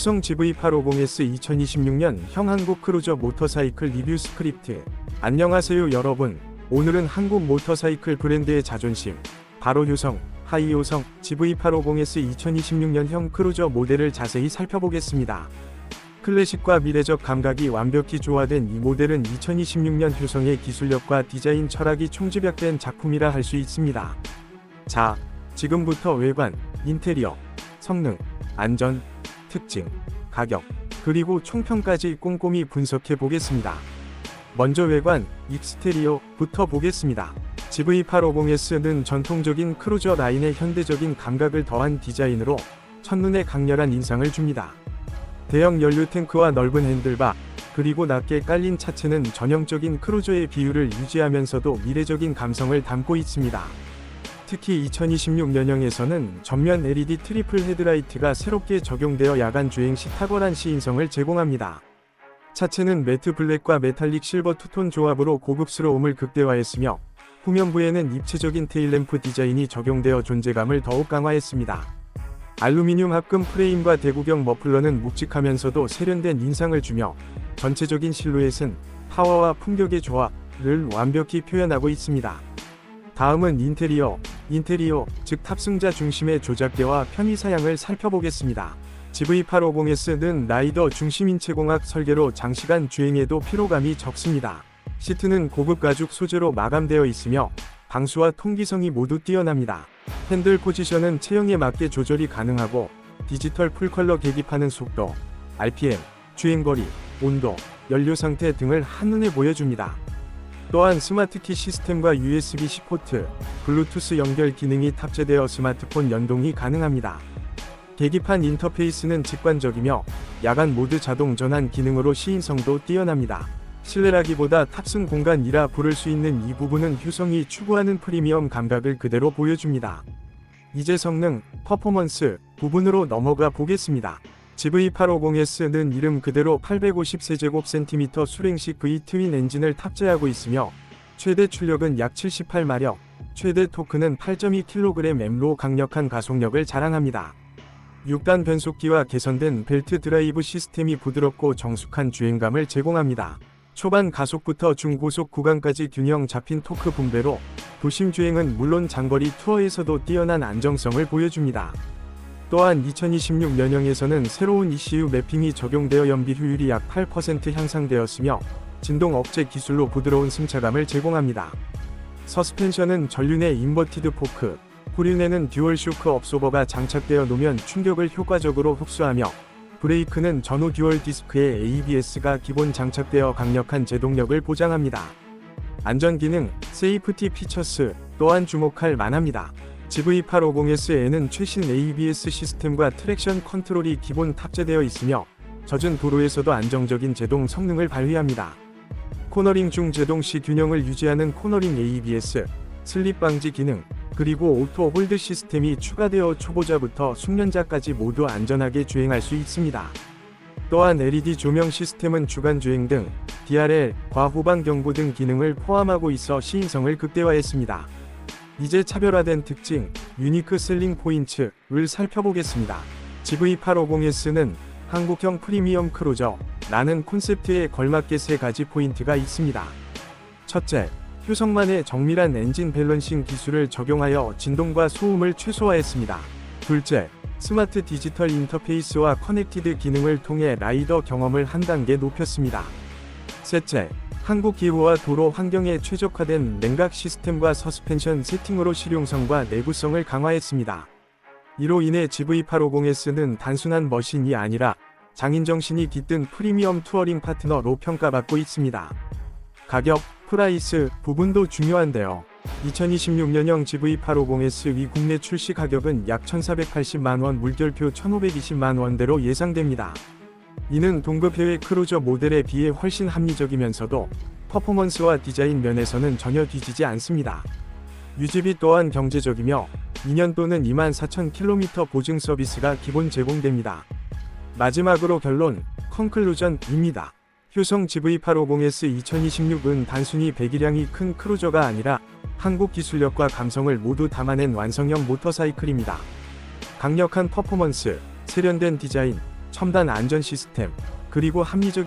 효성 GV850S 2026년 형한국 크루저 모터사이클 리뷰 스크립트. 안녕하세요 여러분. 오늘은 한국 모터사이클 브랜드의 자존심. 바로 효성, 하이효성 GV850S 2026년형 크루저 모델을 자세히 살펴보겠습니다. 클래식과 미래적 감각이 완벽히 조화된 이 모델은 2026년 효성의 기술력과 디자인 철학이 총집약된 작품이라 할 수 있습니다. 자, 지금부터 외관, 인테리어, 성능, 안전, 특징, 가격, 그리고 총평까지 꼼꼼히 분석해 보겠습니다. 먼저 외관, 익스테리어부터 보겠습니다. GV850S는 전통적인 크루저 라인의 현대적인 감각을 더한 디자인으로 첫눈에 강렬한 인상을 줍니다. 대형 연료 탱크와 넓은 핸들바, 그리고 낮게 깔린 차체는 전형적인 크루저의 비율을 유지하면서도 미래적인 감성을 담고 있습니다. 특히 2026년형에서는 전면 LED 트리플 헤드라이트가 새롭게 적용되어 야간 주행 시 탁월한 시인성을 제공합니다. 차체는 매트 블랙과 메탈릭 실버 투톤 조합으로 고급스러움을 극대화했으며 후면부에는 입체적인 테일램프 디자인이 적용되어 존재감을 더욱 강화했습니다. 알루미늄 합금 프레임과 대구경 머플러는 묵직하면서도 세련된 인상을 주며 전체적인 실루엣은 파워와 풍격의 조화를 완벽히 표현하고 있습니다. 다음은 인테리어, 인테리어, 즉 탑승자 중심의 조작대와 편의 사양을 살펴보겠습니다. GV850S는 라이더 중심 인 체공학 설계로 장시간 주행에도 피로감이 적습니다. 시트는 고급 가죽 소재로 마감되어 있으며 방수와 통기성이 모두 뛰어납니다. 핸들 포지션은 체형에 맞게 조절이 가능하고 디지털 풀컬러 계기판은 속도, RPM, 주행거리, 온도, 연료 상태 등을 한눈에 보여줍니다. 또한 스마트키 시스템과 USB-C 포트, 블루투스 연결 기능이 탑재되어 스마트폰 연동이 가능합니다. 계기판 인터페이스는 직관적이며 야간 모드 자동 전환 기능으로 시인성도 뛰어납니다. 실내라기보다 탑승 공간이라 부를 수 있는 이 부분은 효성이 추구하는 프리미엄 감각을 그대로 보여줍니다. 이제 성능, 퍼포먼스 부분으로 넘어가 보겠습니다. GV850S는 이름 그대로 850세제곱센티미터 수랭식 V 트윈 엔진을 탑재하고 있으며 최대 출력은 약 78마력, 최대 토크는 8.2kgm로 강력한 가속력을 자랑합니다. 6단 변속기와 개선된 벨트 드라이브 시스템이 부드럽고 정숙한 주행감을 제공합니다. 초반 가속부터 중고속 구간까지 균형 잡힌 토크 분배로 도심 주행은 물론 장거리 투어에서도 뛰어난 안정성을 보여줍니다. 또한 2026 년형에서는 새로운 ECU 매핑이 적용되어 연비 효율이 약 8% 향상되었으며 진동 억제 기술로 부드러운 승차감을 제공합니다. 서스펜션은 전륜에 인버티드 포크, 후륜에는 듀얼 쇼크 업소버가 장착되어 노면 충격을 효과적으로 흡수하며 브레이크는 전후 듀얼 디스크에 ABS가 기본 장착되어 강력한 제동력을 보장합니다. 안전 기능, 세이프티 피처스 또한 주목할 만합니다. GV850S에는 최신 ABS 시스템과 트랙션 컨트롤이 기본 탑재되어 있으며 젖은 도로에서도 안정적인 제동 성능을 발휘합니다. 코너링 중 제동 시 균형을 유지하는 코너링 ABS, 슬립 방지 기능, 그리고 오토 홀드 시스템이 추가되어 초보자부터 숙련자까지 모두 안전하게 주행할 수 있습니다. 또한 LED 조명 시스템은 주간 주행 등 DRL, 과후방 경고 등 기능을 포함하고 있어 시인성을 극대화했습니다. 이제 차별화된 특징, 유니크 셀링 포인트를 살펴보겠습니다. GV850S는 한국형 프리미엄 크루저 라는 콘셉트에 걸맞게 세 가지 포인트가 있습니다. 첫째, 효성만의 정밀한 엔진 밸런싱 기술을 적용하여 진동과 소음을 최소화했습니다. 둘째, 스마트 디지털 인터페이스와 커넥티드 기능을 통해 라이더 경험을 한 단계 높였습니다. 셋째, 한국 기후와 도로 환경에 최적화된 냉각 시스템과 서스펜션 세팅으로 실용성과 내구성을 강화했습니다. 이로 인해 GV850S는 단순한 머신이 아니라 장인정신이 깃든 프리미엄 투어링 파트너로 평가받고 있습니다. 가격, 프라이스 부분도 중요한데요. 2026년형 GV850S 위 국내 출시 가격은 약 1,480만원 물결표 1,520만원대로 예상됩니다. 이는 동급 해외 크루저 모델에 비해 훨씬 합리적이면서도 퍼포먼스와 디자인 면에서는 전혀 뒤지지 않습니다. 유지비 또한 경제적이며 2년 또는 24,000km 보증 서비스가 기본 제공됩니다. 마지막으로 결론, 컨클루전입니다. 효성 GV850S 2026은 단순히 배기량이 큰 크루저가 아니라 한국 기술력과 감성을 모두 담아낸 완성형 모터사이클입니다. 강력한 퍼포먼스, 세련된 디자인, 첨단 안전 시스템, 그리고 합리적